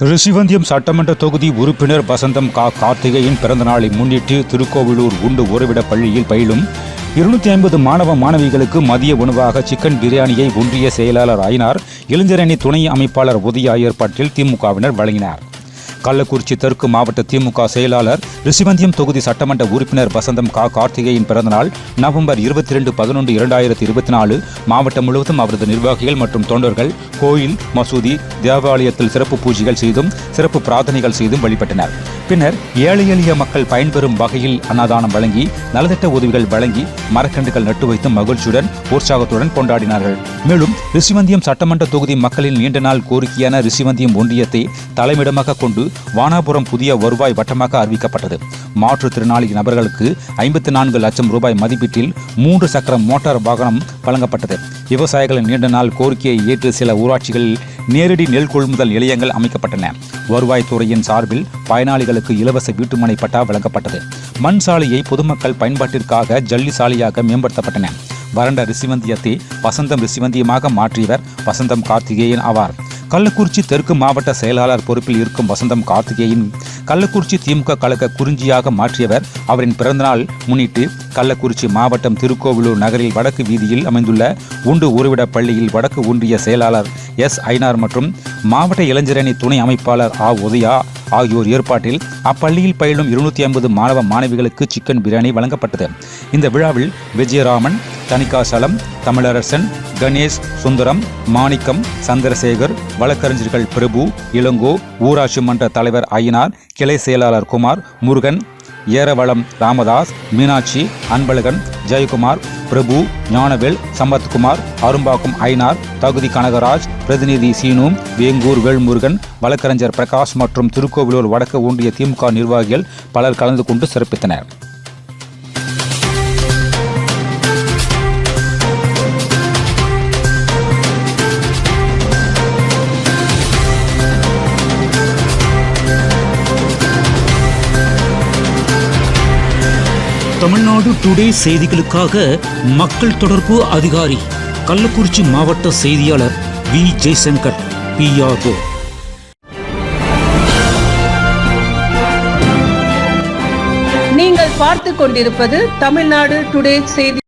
ரிஷிவந்தியம் சட்டமன்ற தொகுதி உறுப்பினர் வசந்தம் கா கார்த்திகையின் பிறந்தநாளை முன்னிட்டு திருக்கோவிலூர் உண்டு உறவிட பள்ளியில் பயிலும் இருநூத்தி ஐம்பது மாணவ மாணவிகளுக்கு மதிய உணவாக சிக்கன் பிரியாணியை ஒன்றிய செயலாளர் ஆயினார். இளைஞரணி துணை அமைப்பாளர் உதயா ஏற்பாட்டில் திமுகவினர் வழங்கினார். கள்ளக்குறிச்சி தெற்கு மாவட்ட திமுக செயலாளர் ரிஷிவந்தியம் தொகுதி சட்டமன்ற உறுப்பினர் வசந்தம் கா. கார்த்திகேயன் பிறந்தநாள் நவம்பர் இருபத்தி ரெண்டு பதினொன்று இரண்டாயிரத்தி இருபத்தி நாலு மாவட்டம் முழுவதும் அவரது நிர்வாகிகள் மற்றும் தொண்டர்கள் கோயில் மசூதி தேவாலயத்தில் சிறப்பு பூஜைகள் செய்தும் சிறப்பு பிரார்த்தனைகள் செய்தும் வழிபட்டனர். பின்னர் ஏழை எளிய மக்கள் பயன்பெறும் வகையில் அன்னதானம் வழங்கி நலத்திட்ட உதவிகள் வழங்கி மரக்கன்றுகள் நட்டு வைத்து மகிழ்ச்சியுடன் உற்சாகத்துடன் கொண்டாடினார்கள். மேலும் ரிஷிவந்தியம் சட்டமன்ற தொகுதி மக்களின் நீண்ட நாள் கோரிக்கையான ரிஷிவந்தியம் ஒன்றியத்தை தலைமையிடமாக கொண்டு வானாபுரம் புதிய வருவாய் வட்டமாக அறிவிக்கப்பட்டது. மாற்றுத்திறனாளி நபர்களுக்கு ஐம்பத்தி நான்கு லட்சம் ரூபாய் மதிப்பீட்டில் மூன்று சக்கர மோட்டார் வாகனம் வழங்கப்பட்டது. விவசாயிகளின் நீண்ட நாள் கோரிக்கையை ஏற்று சில ஊராட்சிகளில் நேரடி நெல் கொள்முதல் நிலையங்கள் அமைக்கப்பட்டன. வருவாய்த்துறையின் சார்பில் பயனாளிகளுக்கு இலவச வீட்டுமனை பட்டா வழங்கப்பட்டது. மண் சாலையை பொதுமக்கள் பயன்பாட்டிற்காக ஜல்லி சாலையாக மேம்படுத்தப்பட்டன. வறண்ட ரிசிவந்தியத்தை வசந்தம் ரிசிவந்தியமாக மாற்றியவர் வசந்தம் கார்த்திகேயன் ஆவார். கள்ளக்குறிச்சி தெற்கு மாவட்ட செயலாளர் பொறுப்பில் இருக்கும் வசந்தம் கார்த்திகேயன் கள்ளக்குறிச்சி திமுக கழக குறிஞ்சியாக மாற்றியவர் அவரின் பிறந்தநாள் முன்னிட்டு கள்ளக்குறிச்சி மாவட்டம் திருக்கோவிலூர் நகரில் வடக்கு வீதியில் அமைந்துள்ள உண்டு உருவிட பள்ளியில் வடக்கு ஒன்றிய செயலாளர் எஸ் ஐனார் மற்றும் மாவட்ட இளைஞரணி துணை அமைப்பாளர் ஆ உதயா ஆகியோர் ஏற்பாட்டில் அப்பள்ளியில் பயிலும் இருநூத்தி ஐம்பது மாணவ மாணவிகளுக்கு சிக்கன் பிரியாணி வழங்கப்பட்டது. இந்த விழாவில் விஜயராமன் தணிகாசலம் தமிழரசன் கணேஷ் சுந்தரம் மாணிக்கம் சந்திரசேகர் வழக்கறிஞர்கள் பிரபு இளங்கோ ஊராட்சி மன்ற தலைவர் ஐயனார் கிளை செயலாளர் குமார் முருகன் ஏரவளம் ராமதாஸ் மீனாட்சி அன்பழகன் ஜெயக்குமார் பிரபு ஞானவேல் சம்பத்குமார் அரும்பாக்கம் ஐனார் தகுதி கனகராஜ் பிரதிநிதி சீனு வேங்கூர் வேல்முருகன் வழக்கறிஞர் பிரகாஷ் மற்றும் திருக்கோவிலூர் வடக்கு ஒன்றிய திமுக நிர்வாகிகள் பலர் கலந்து கொண்டு சிறப்பித்தனர். தமிழ்நாடு டுடே செய்திகளுக்காக மக்கள் தொடர்பு அதிகாரி கள்ளக்குறிச்சி மாவட்ட செய்தியாளர் வி. ஜெய்சங்கர் பிஆர்ஓ நீங்கள் பார்த்து கொண்டிருப்பது தமிழ்நாடு டுடே செய்தி